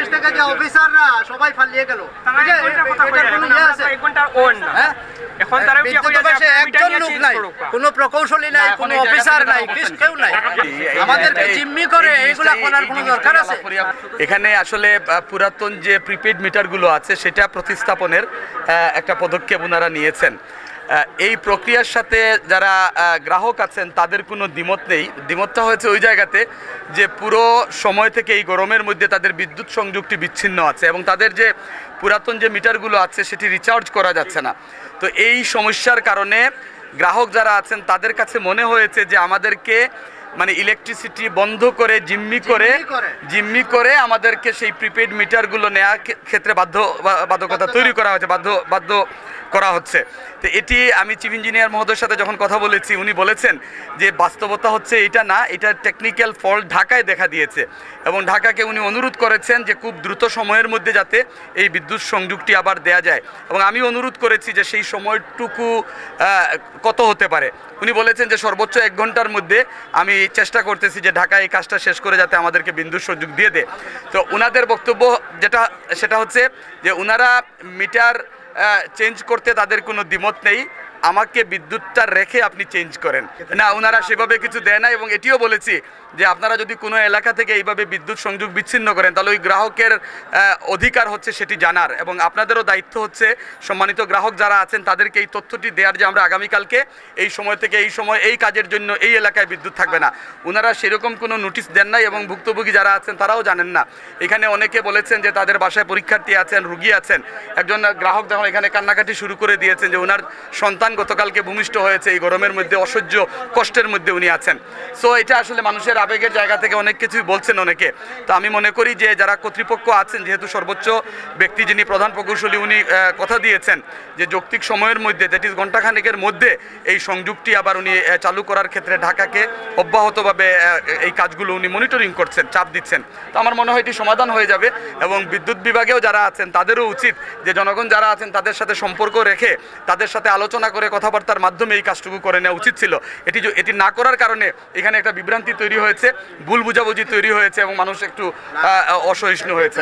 Office থেকে যে অফিসাররা সবাই ফালিয়ে গেল। তারা এক ঘণ্টার কথা কইয়া, এখন আমরা এক ঘণ্টার on না। এখন তারা উঠিয়া বিদ্যুৎ কইয়া যে অফিসে আপনারা একজন লোক নাই কোনো প্রকৌশলী নাই কোনো অফিসার নাই তারা কিস- অবস্থান কেউ নাই। আমাদেরকে জিম্মি করে এইগুলা করার কোনো দরকার আছে? এখানে আসলে পুরাতন যে প্রিপেড মিটারগুলো আছে সেটা প্রতিস্থাপনের একটা পদক্ষেপ ওনারা নিয়েছেন। এই প্রক্রিয়ার সাথে যারা গ্রাহক আছেন, তাদের কোনো দ্বিমত নেই। দ্বিমতটা হয়েছে ওই জায়গাতে যে পুরো সময় থেকে এই গরমের মধ্যে তাদের বিদ্যুৎ সংযোগটি বিচ্ছিন্ন আছে এবং তাদের যে পুরাতন যে মিটারগুলো আছে, সেটি রিচার্জ করা যাচ্ছে না। তো এই সমস্যার কারণে গ্রাহক যারা আছেন, তাদের কাছে মনে হয়েছে যে আমাদেরকে মানে ইলেকট্রিসিটি বন্ধ করে জিম্মি করে জিম্মি করে। আমাদেরকে সেই প্রিপেড মিটারগুলো নেওয়ার ক্ষেত্রে বাধ্য বাধ্যকতা তৈরি করা হয়েছে বাধ্য বাধ্য করা হচ্ছে। তো এটি আমি চিফ ইঞ্জিনিয়ার মহোদয়ের সাথে যখন কথা বলেছি উনি বলেছেন যে বাস্তবতা হচ্ছে এটা না এটা টেকনিক্যাল ফল্ট ঢাকায় দেখা দিয়েছে। এবং ঢাকাকে উনি অনুরোধ করেছেন যে খুব দ্রুত সময়ের মধ্যে যাতে এই বিদ্যুৎ সংযোগটি আবার দেয়া যায়। এবং আমি অনুরোধ করেছি যে সেই সময়টুকু কত হতে পারে। উনি বলেছেন যে সর্বোচ্চ এক ঘণ্টার মধ্যে আমি চেষ্টা করতেছি যে ঢাকায় এই কাজটা শেষ করে যাতে আমাদেরকে বিন্দু সুযোগ দিয়ে দেয়। তো ওনাদের বক্তব্য যেটা, সেটা হচ্ছে যে ওনারা মিটার চেঞ্জ করতে তাদের কোনো দ্বিমত নেই। আমাকে বিদ্যুৎটা রেখে আপনি চেঞ্জ করেন। না ওনারা সেভাবে কিছু দেয় না এবং এটিও বলেছি যে আপনারা যদি কোনো এলাকা থেকে এইভাবে বিদ্যুৎ সংযোগ বিচ্ছিন্ন করেন, তাহলে ওই গ্রাহকের অধিকার হচ্ছে সেটি জানার এবং আপনাদেরও দায়িত্ব হচ্ছে, সম্মানিত গ্রাহক যারা আছেন, তাদেরকে এই তথ্যটি দেওয়ার যে আমরা আগামীকালকে এই সময় থেকে এই সময়, এই কাজের জন্য এই এলাকায় বিদ্যুৎ থাকবে না। ওনারা সেরকম কোনো নোটিশ দেন নাই এবং ভুক্তভোগী যারা আছেন, তারাও জানেন না। এখানে অনেকে বলেছেন যে তাদের বাসায় পরীক্ষার্থী আছেন, রুগী আছেন। একজন গ্রাহক যখন এখানে কান্নাকাটি শুরু করে দিয়েছেন যে ওনার সন্তান গতকালকে ভূমিষ্ঠ হয়েছে, এই গরমের মধ্যে, অসহ্য কষ্টের মধ্যে উনি আছেন। সো এটা আসলে মানুষের আবেগের জায়গা থেকে অনেক কিছুই বলছেন অনেকে। তো আমি মনে করি যে যারা কর্তৃপক্ষ আছেন, যেহেতু সর্বোচ্চ ব্যক্তি যিনি প্রধান প্রকৌশলী, উনি কথা দিয়েছেন যে যৌক্তিক সময়ের মধ্যে দ্যাট ইজ ঘণ্টাখানেকের মধ্যে এই সংযোগটি আবার উনি চালু করার ক্ষেত্রে ঢাকাকে অব্যাহতভাবে এই কাজগুলো উনি মনিটরিং করছেন, চাপ দিচ্ছেন। তো আমার মনে হয় এটি সমাধান হয়ে যাবে এবং বিদ্যুৎ বিভাগেও যারা আছেন, তাদেরও উচিত যে জনগণ যারা আছেন তাদের সাথে সম্পর্ক রেখে তাদের সাথে আলোচনা করে কথাবার্তার মাধ্যমে এই কাজটুকু করে নেওয়া উচিত ছিল। এটি এটি না করার কারণে এখানে একটা বিভ্রান্তি তৈরি হয়েছে, ভুল বুঝাবুঝি তৈরি হয়েছে এবং মানুষ একটু অসহিষ্ণু হয়েছে।